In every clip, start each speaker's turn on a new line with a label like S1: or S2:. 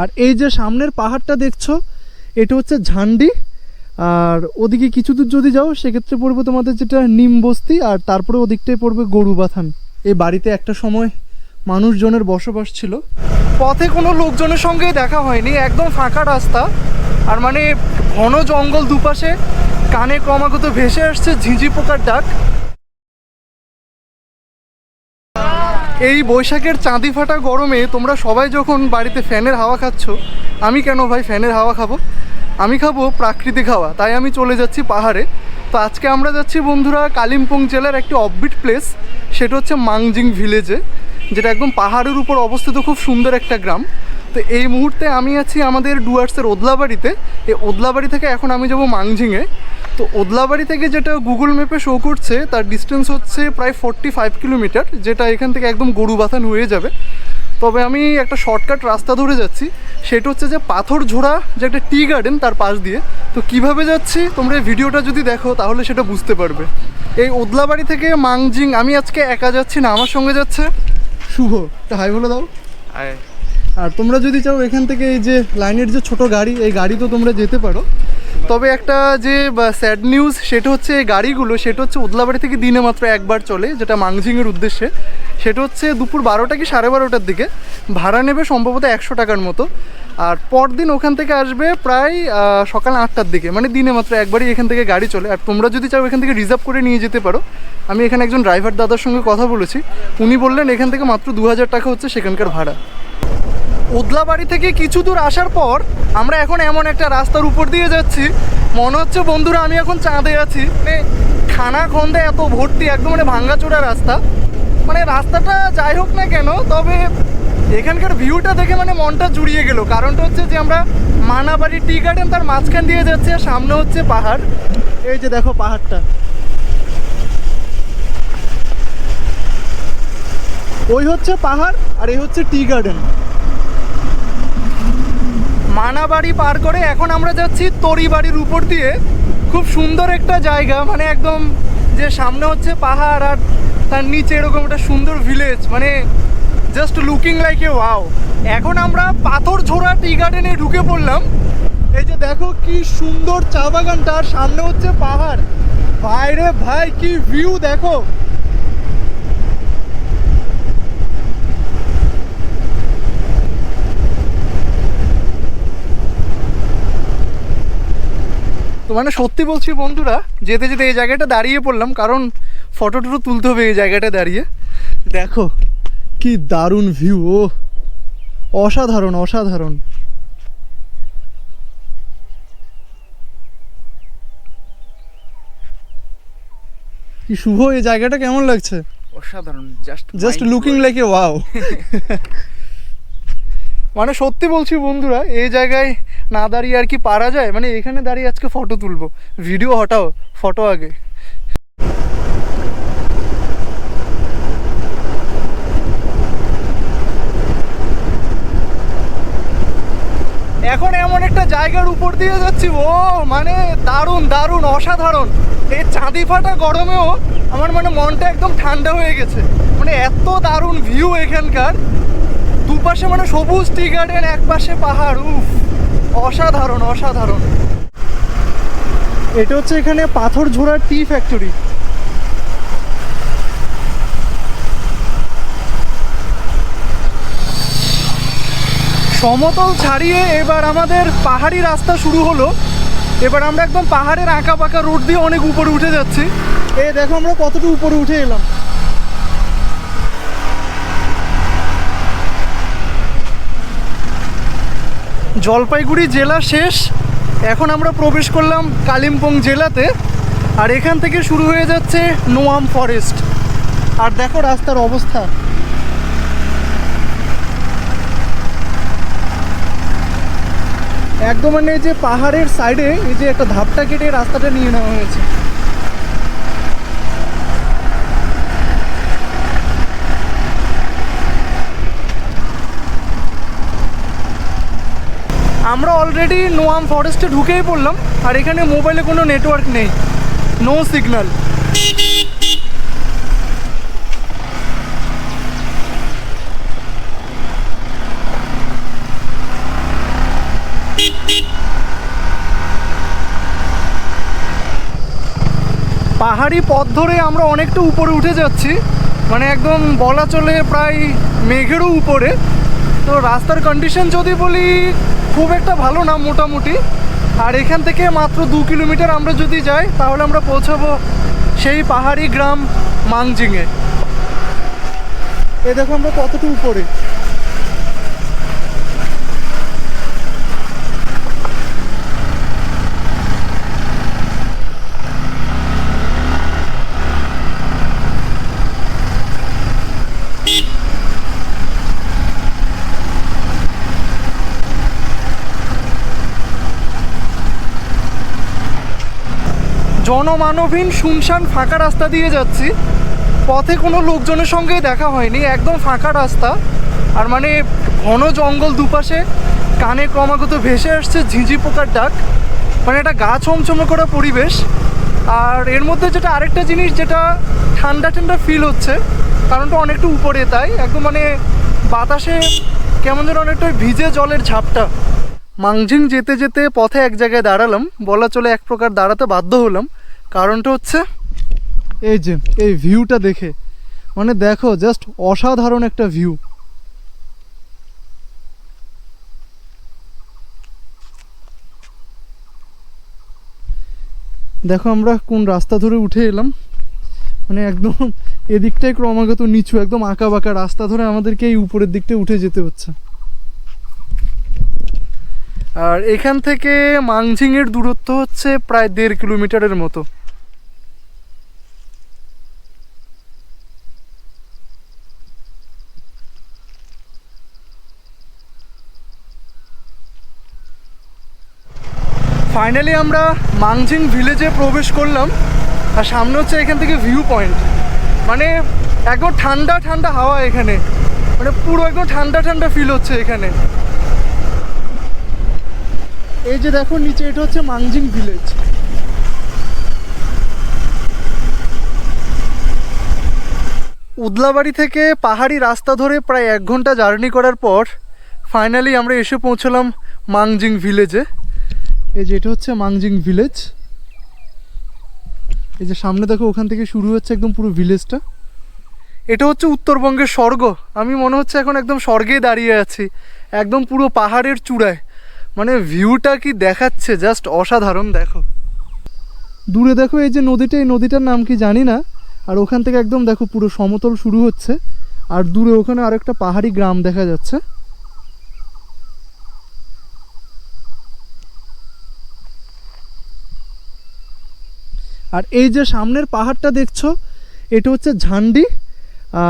S1: আর এই যে সামনের পাহাড়টা দেখছ, এটা হচ্ছে ঝান্ডি। আর ওদিকে কিছু দূর যদি যাও, সেক্ষেত্রে পড়বে তোমাদের যেটা নিম বস্তি, আর তারপরে ওদিকটাই পড়বে গরুবাথান এই বাড়িতে একটা সময় মানুষজনের বসবাস ছিল। পথে কোনো লোকজনের সঙ্গে দেখা হয়নি, একদম ফাঁকা রাস্তা। আর মানে ঘন জঙ্গল দুপাশে, কানে ক্রমাগত ভেসে আসছে ঝিঁঝি পোকার ডাক। এই বৈশাখের চাঁদি ফাটা গরমে তোমরা সবাই যখন বাড়িতে ফ্যানের হাওয়া খাচ্ছ, আমি কেন ভাই ফ্যানের হাওয়া খাব? আমি খাব প্রাকৃতিক হাওয়া, তাই আমি চলে যাচ্ছি পাহাড়ে। তো আজকে আমরা যাচ্ছি বন্ধুরা কালিম্পং জেলার একটি অববিট প্লেস, সেটা হচ্ছে মাংজিং ভিলেজে, যেটা একদম পাহাড়ের উপর অবস্থিত খুব সুন্দর একটা গ্রাম। তো এই মুহূর্তে আমি আছি আমাদের ডুয়ার্সের ওদলাবাড়িতে। এই ওদলাবাড়ি থেকে এখন আমি যাব মাংজিংয়ে। তো ওদলাবাড়ি থেকে যেটা গুগল ম্যাপে শো করছে তার ডিস্টেন্স হচ্ছে প্রায় ফোরটি ফাইভ কিলোমিটার যেটা এখান থেকে একদম গরুবাথান হয়ে যাবে। তবে আমি একটা শর্টকাট রাস্তা ধরে যাচ্ছি সেটা হচ্ছে যে পাথর ঝোড়া যে একটা টি গার্ডেন তার পাশ দিয়ে। তো কীভাবে যাচ্ছি? তোমরা এই ভিডিওটা যদি দেখো তাহলে সেটা বুঝতে পারবে। এই ওদলাবাড়ি থেকে মাংজিং আমি আজকে একা যাচ্ছি না আমার সঙ্গে যাচ্ছে শুভ। একটা হাই বলে দাও। আর তোমরা যদি চাও এখান থেকে এই যে লাইনের যে ছোট গাড়ি এই গাড়ি তো তোমরা যেতে পারো। তবে একটা যে স্যাড নিউজ সেটা হচ্ছে গাড়িগুলো, সেটা হচ্ছে উদলাবাড়ি থেকে দিনে মাত্র একবার চলে, যেটা মাংঝিংয়ের উদ্দেশ্যে। সেটা হচ্ছে দুপুর বারোটা কি সাড়ে বারোটার দিকে। ভাড়া নেবে সম্ভবত একশো টাকার মতো। আর পরদিন ওখান থেকে আসবে প্রায় সকাল আটটার দিকে। মানে দিনে মাত্র একবারই এখান থেকে গাড়ি চলে। আর তোমরা যদি চাও এখান থেকে রিজার্ভ করে নিয়ে যেতে পারো। আমি এখানে একজন ড্রাইভার দাদার সঙ্গে কথা বলেছি। উনি বললেন এখান থেকে মাত্র দু হাজার টাকা হচ্ছে সেখানকার ভাড়া। ওদলাবাড়ি থেকে কিছু দূর আসার পর আমরা এখন এমন একটা রাস্তার উপর দিয়ে যাচ্ছি। মনে হচ্ছে, বন্ধুরা, আমি এখন চাঁদে আছি। মানে খানা খন্দে এত ভর্তি, একদম মানে ভাঙ্গাচোরা রাস্তা। মানে রাস্তাটা যাই হোক না কেন, তবে এখানকার ভিউটা দেখে মানে মনটা জুড়িয়ে গেল। কারণটা হচ্ছে যে আমরা মানাবাড়ি টি গার্ডেন তার মাঝখান দিয়ে যাচ্ছে আর সামনে হচ্ছে পাহাড়। এই যে দেখো পাহাড়টা। ওই হচ্ছে পাহাড় আর এই হচ্ছে টি গার্ডেন। মানাবাড়ি পার করে এখন আমরা যাচ্ছি তরিবাড়ির উপর দিয়ে। খুব সুন্দর একটা জায়গা মানে একদম যে সামনে হচ্ছে পাহাড় আর তার নিচে এরকম একটা সুন্দর ভিলেজ মানে just looking like a wow এখন আমরা পাথর ঝোড়া টি গার্ডেনে ঢুকে পড়লাম। এই যে দেখো কি সুন্দর চা বাগানটা, আর সামনে হচ্ছে পাহাড়। ভাই রে ভাই, কি ভিউ দেখো। তো মানে সত্যি বলছি বন্ধুরা যেতে যেতে এই জায়গাটা দাঁড়িয়ে পড়লাম কারণ ফটো টটো তুলতে হবে এই জায়গাটা দাঁড়িয়ে। দেখো কি দারুণ ভিউ ও। অসাধারণ অসাধারণ। কি শুভ এই জায়গাটা কেমন লাগছে?
S2: অসাধারণ just
S1: just looking like a wow মানে সত্যি বলছি বন্ধুরা, এই জায়গায় না দাঁড়িয়ে আর কি পারা যায়? মানে এখানে দাঁড়িয়ে আজকে ফটো তুলবো। ভিডিও হটাও ফটো আগে। এখন এমন একটা জায়গার উপর দিয়ে যাচ্ছি, ও মানে দারুণ দারুণ, অসাধারণ। এই চাঁদি ফাটা গরমেও আমার মানে মনটা একদম ঠান্ডা হয়ে গেছে। মানে এত দারুণ ভিউ এখানকার। দুপাশে মানে সবুজ টি গার্ডেন এক পাশে পাহাড়, উফ, অসাধারণ অসাধারণ। এটা হচ্ছে এখানে পাথর ঝোড়ার টি ফ্যাক্টরি। সমতল ছাড়িয়ে এবার আমাদের পাহাড়ি রাস্তা শুরু হলো। এবার আমরা একদম পাহাড়ের আঁকা পাকা রোড দিয়ে অনেক উপরে উঠে যাচ্ছি। এ দেখো আমরা কতটুকু উপরে উঠে এলাম। জলপাইগুড়ি জেলা শেষ। এখন আমরা প্রবেশ করলাম কালিম্পং জেলাতে। আর এখান থেকে শুরু হয়ে যাচ্ছে নোয়াম ফরেস্ট। আর দেখো রাস্তার অবস্থা। একদম মানে এই যে পাহাড়ের সাইডে এই যে একটা ধাপটা কেটে রাস্তাটা নিয়ে নেওয়া হয়েছে। আমরা অলরেডি নোয়াম ফরেস্টে ঢুকেই পড়লাম, আর এখানে মোবাইলে কোনো নেটওয়ার্ক নেই নো সিগন্যাল পাহাড়ি পথ ধরে আমরা অনেকটা উপরে উঠে যাচ্ছি মানে একদম বলা চলে প্রায় মেঘেরও উপরে। তো রাস্তার কন্ডিশন যদি বলি খুব একটা ভালো না মোটামুটি। আর এখান থেকে মাত্র দু কিলোমিটার আমরা যদি যাই, তাহলে আমরা পৌঁছাবো সেই পাহাড়ি গ্রাম মাংজিংয়ে এ দেখো আমরা কতটুকু উপরে। জনমানবহীন শুনশান ফাঁকা রাস্তা দিয়ে যাচ্ছি। পথে কোনো লোকজনের সঙ্গেই দেখা হয়নি, একদম ফাঁকা রাস্তা। আর মানে ঘন জঙ্গল দুপাশে কানে ক্রমাগত ভেসে আসছে ঝিঁঝি পোকার ডাক। মানে একটা গা ছমছমে করা পরিবেশ। আর এর মধ্যে যেটা আরেকটা জিনিস যেটা ঠান্ডা ঠান্ডা ফিল হচ্ছে, কারণটা অনেকটা উপরে তাই। একদম মানে বাতাসে কেমন যেন অনেকটা ভিজে জলের ঝাপটা। মাংজিং যেতে যেতে পথে এক জায়গায় দাঁড়ালাম, বলা চলে এক প্রকার দাঁড়াতে বাধ্য হলাম। কারণটা হচ্ছে? এই যে এই ভিউটা দেখে। মানে দেখো জাস্ট অসাধারণ একটা ভিউ দেখো আমরা কোন রাস্তা ধরে উঠে এলাম। মানে একদম এদিকটাই ক্রমাগত নিচু একদম আঁকা বাঁকা রাস্তা ধরে আমাদেরকে এই উপরের দিকটায় উঠে যেতে হচ্ছে। আর এখান থেকে মাংঝিংয়ের দূরত্ব হচ্ছে প্রায় দেড় কিলোমিটারের মতো। ফাইনালি আমরা মাংজিং ভিলেজে প্রবেশ করলাম, আর সামনে হচ্ছে এখান থেকে ভিউ পয়েন্ট। মানে একদম ঠান্ডা ঠান্ডা হাওয়া এখানে। মানে পুরো একদম ঠান্ডা ঠান্ডা ফিল হচ্ছে এখানে। এই যে দেখো, নিচে এটা হচ্ছে মাংজিং ভিলেজ। উদলাবাড়ি থেকে পাহাড়ি রাস্তা ধরে প্রায় এক ঘণ্টা জার্নি করার পর ফাইনালি আমরা এসে পৌঁছলাম মাংজিং ভিলেজে। এই যে এটা হচ্ছে মাংজিং ভিলেজ। এই যে সামনে দেখো, ওখান থেকে শুরু হচ্ছে একদম পুরো ভিলেজটা। এটা হচ্ছে উত্তরবঙ্গের স্বর্গ। আমি মনে হচ্ছে এখন একদম স্বর্গে দাঁড়িয়ে আছি। একদম পুরো পাহাড়ের চূড়ায়। মানে ভিউটা কি দেখাচ্ছে? জাস্ট অসাধারণ, দেখো। দূরে দেখো, এই যে নদীটা, এই নদীটার নাম কি জানি না। আর ওখান থেকে একদম দেখো পুরো সমতল শুরু হচ্ছে। আর দূরে ওখানে আরেকটা পাহাড়ি গ্রাম দেখা যাচ্ছে। আর এই যে সামনের পাহাড়টা দেখছ, এটা হচ্ছে ঝান্ডি।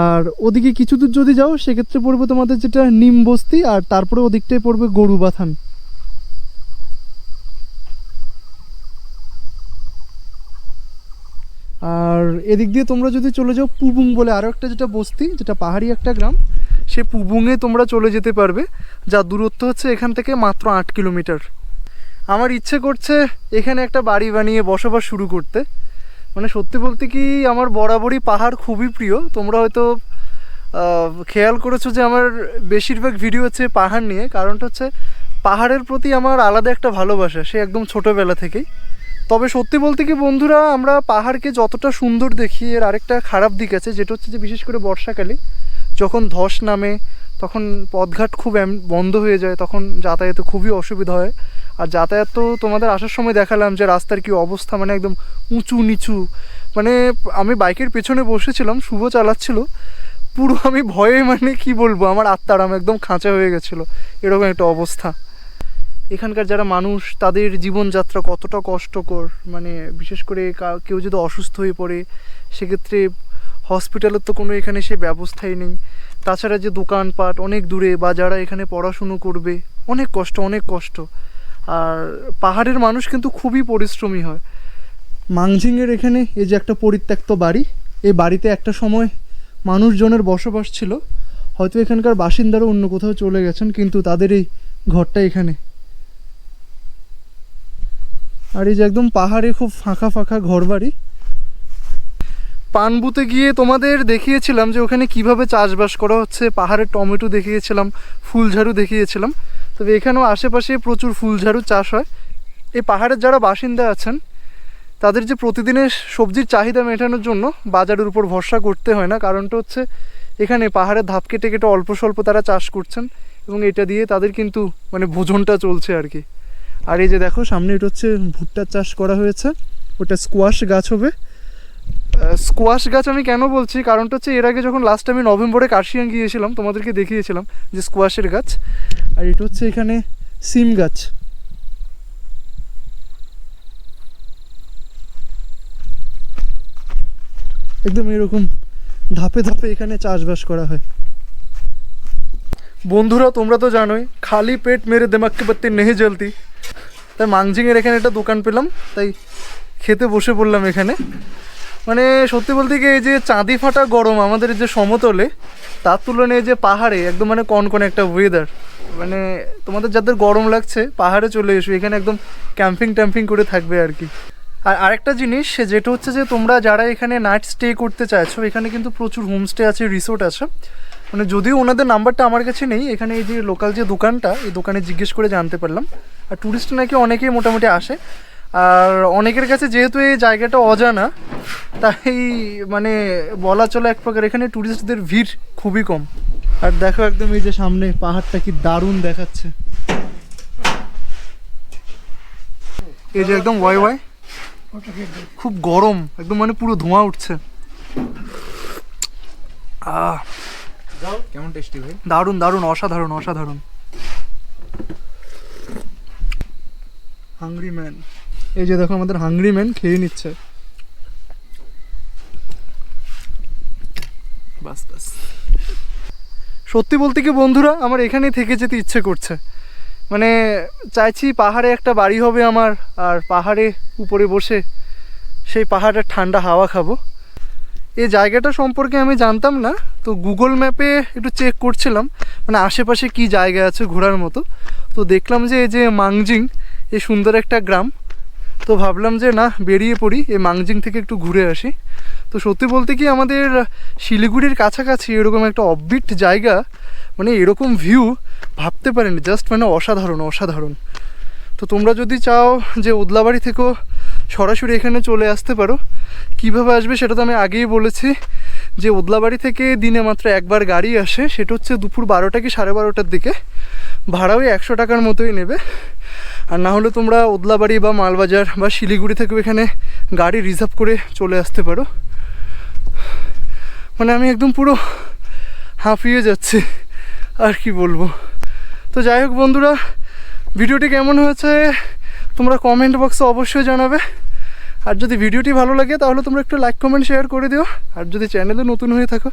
S1: আর ওদিকে কিছু দূর যদি যাও, সেক্ষেত্রে পড়বে তোমাদের যেটা নিম বস্তি, আর তারপরে ওদিকটাই পড়বে গরুবাথান আর এদিক দিয়ে তোমরা যদি চলে যাও পুবুং বলে আরও একটা যেটা বস্তি, যেটা পাহাড়ি একটা গ্রাম, সে পুবুংয়ে তোমরা চলে যেতে পারবে। যার দূরত্ব হচ্ছে এখান থেকে মাত্র আট কিলোমিটার। আমার ইচ্ছে করছে এখানে একটা বাড়ি বানিয়ে বসবাস শুরু করতে। মানে সত্যি বলতে কি আমার বরাবরই পাহাড় খুবই প্রিয়। তোমরা হয়তো খেয়াল করেছ যে আমার বেশিরভাগ ভিডিও হচ্ছে পাহাড় নিয়ে। কারণটা হচ্ছে পাহাড়ের প্রতি আমার আলাদা একটা ভালোবাসা, সে একদম ছোটোবেলা থেকেই। তবে সত্যি বলতে কি বন্ধুরা, আমরা পাহাড়কে যতটা সুন্দর দেখি, এর আরেকটা খারাপ দিক আছে, যেটা হচ্ছে যে বিশেষ করে বর্ষাকালে যখন ধস নামে, তখন পথঘাট খুব বন্ধ হয়ে যায়, তখন যাতায়াতে খুবই অসুবিধা হয়। আর যাতায়াত তো তোমাদের আসার সময় দেখালাম যে রাস্তার কি অবস্থা মানে একদম উঁচু নিচু। মানে আমি বাইকের পেছনে বসেছিলাম, শুভ চালাচ্ছিল। পুরো আমি ভয়ে মানে কি বলব, আমার আত্মারাম একদম খাঁচা হয়ে গেছিল। এরকম একটা অবস্থা। এখানকার যারা মানুষ, তাদের জীবনযাত্রা কতটা কষ্টকর। মানে বিশেষ করে কেউ যদি অসুস্থ হয়ে পড়ে, সেক্ষেত্রে হসপিটালের তো কোনো এখানে সে ব্যবস্থাই নেই। তাছাড়া যে দোকানপাট অনেক দূরে, বা যারা এখানে পড়াশুনো করবে, অনেক কষ্ট অনেক কষ্ট। আর পাহাড়ের মানুষ কিন্তু খুবই পরিশ্রমী হয়। মাংঝিংয়ের এখানে এই যে একটা পরিত্যক্ত বাড়ি, এই বাড়িতে একটা সময় মানুষজনের বসবাস ছিল। হয়তো এখানকার বাসিন্দারা অন্য কোথাও চলে গেছেন, কিন্তু তাদের এই ঘরটা এখানে। আর এই যে একদম পাহাড়ে খুব ফাঁকা ফাঁকা ঘরবাড়ি। পানবুতে গিয়ে তোমাদের দেখিয়েছিলাম যে ওখানে কীভাবে চাষবাস করা হচ্ছে। পাহাড়ের টমেটো দেখিয়েছিলাম, ফুলঝাড়ু দেখিয়েছিলাম। তবে এখানেও আশেপাশে প্রচুর ফুলঝাড়ু চাষ হয়। এই পাহাড়ের যারা বাসিন্দা আছেন, তাদের যে প্রতিদিনের সবজির চাহিদা মেটানোর জন্য বাজারের উপর ভরসা করতে হয় না। কারণটা হচ্ছে, এখানে পাহাড়ের ধাপ কেটে কেটে অল্প স্বল্প তারা চাষ করছেন এবং এটা দিয়ে তাদের কিন্তু মানে ভোজনটা চলছে আর কি। আর এই যে দেখো, সামনে এটা হচ্ছে ভুট্টার চাষ করা হয়েছে। ওটা স্কোয়াশ গাছ হবে। স্কোয়াশ গাছ আমি কেন বলছি? কারণটা হচ্ছে এর আগে যখন লাস্ট আমি নভেম্বরে কার্শিয়াং গিয়েছিলাম, তোমাদেরকে দেখিয়েছিলাম যে স্কোয়াশের গাছ। আর এটা হচ্ছে এখানে সিম গাছ। একদম এরকম ধাপে ধাপে এখানে চাষবাস করা হয়। বন্ধুরা, তোমরা তো জানোই, খালি পেট মেরে দেমাককে বাত্তি নেহে জ্বলতি। তাই মাংজিংয়ের এখানে একটা দোকান পেলাম, তাই খেতে বসে পড়লাম এখানে। মানে সত্যি বলতে কি এই যে চাঁদি ফাটা গরম আমাদের যে সমতলে, তার তুলনায় যে পাহাড়ে একদম মানে কনকনে একটা ওয়েদার মানে তোমাদের যাদের গরম লাগছে, পাহাড়ে চলে এসো, এখানে একদম ক্যাম্পিং ট্যাম্পিং করে থাকবে আর কি। আর আরেকটা জিনিস যেটা হচ্ছে যে তোমরা যারা এখানে নাইট স্টে করতে চাইছো, এখানে কিন্তু প্রচুর হোমস্টে আছে রিসোর্ট আছে। মানে যদিও ওনাদের নাম্বারটা আমার কাছে নেই, এখানে এই যে লোকাল যে দোকানটা, এই দোকানে জিজ্ঞেস করে জানতে পারলাম। আর ট্যুরিস্ট নাকি অনেকেই মোটামুটি আসে। আর অনেকের কাছে যেহেতু এই জায়গাটা অজানা তাই মানে বলা চলে এক প্রকার এখানে ট্যুরিস্টদের ভিড় খুবই কম। আর দেখো একদম এই যে সামনে পাহাড়টা কি দারুণ দেখাচ্ছে। এই যে একদম ওয়াই ওয়াই খুব গরম একদম মানে পুরো ধোঁয়া উঠছে। আহ
S2: কেমন টেস্টি ভাই?
S1: দারুণ দারুণ অসাধারণ অসাধারণ। হাংরি ম্যান এই যে দেখো আমাদের হাংরি ম্যান খেয়ে নিচ্ছে। বাস বাস। সত্যি বলতে কি বন্ধুরা আমার এখানেই থেকে যেতে ইচ্ছে করছে। মানে চাইছি পাহাড়ে একটা বাড়ি হবে আমার আর পাহাড়ে উপরে বসে সেই পাহাড়ের ঠান্ডা হাওয়া খাব। এই জায়গাটা সম্পর্কে আমি জানতাম না তো গুগল ম্যাপে একটু চেক করছিলাম মানে আশেপাশে কি জায়গা আছে ঘোরার মতো। তো দেখলাম যে এই যে মাংজিং এই সুন্দর একটা গ্রাম। তো ভাবলাম যে না, বেরিয়ে পড়ি, এই মাংজিং থেকে একটু ঘুরে আসি। তো সত্যি বলতে কি আমাদের শিলিগুড়ির কাছাকাছি এরকম একটা অববিট জায়গা মানে এরকম ভিউ ভাবতে পারিনি জাস্ট মানে অসাধারণ অসাধারণ। তো তোমরা যদি চাও যে ওদলাবাড়ি থেকেও সরাসরি এখানে চলে আসতে পারো, কীভাবে আসবে সেটা তো আমি আগেই বলেছি, যে ওদলাবাড়ি থেকে দিনে মাত্র একবার গাড়ি আসে, সেটা হচ্ছে দুপুর বারোটা কি সাড়ে বারোটার দিকে, ভাড়া ওই একশো টাকার মতোই নেবে। আর না হলে তোমরা ওদলাবাড়ি বা মালবাজার বা শিলিগুড়ি থেকেও এখানে গাড়ি রিজার্ভ করে চলে আসতে পারো। মানে আমি একদম পুরো হাঁপিয়ে যাচ্ছি, আর কি বলব। তো যাই হোক বন্ধুরা, ভিডিওটি কেমন হয়েছে তোমরা কমেন্ট বক্সে অবশ্যই জানাবে। আর যদি ভিডিওটি ভালো লাগে তাহলে তোমরা একটু লাইক কমেন্ট শেয়ার করে দিও। আর যদি চ্যানেলে নতুন হয়ে থাকো,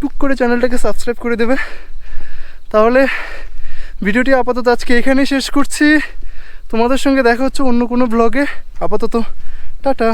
S1: টুক করে চ্যানেলটাকে সাবস্ক্রাইব করে দেবে। তাহলে ভিডিওটি আপাতত আজকে এখানেই শেষ করছি। তোমাদের সঙ্গে দেখা হচ্ছে অন্য কোনো ব্লগে আপাতত, টাটা।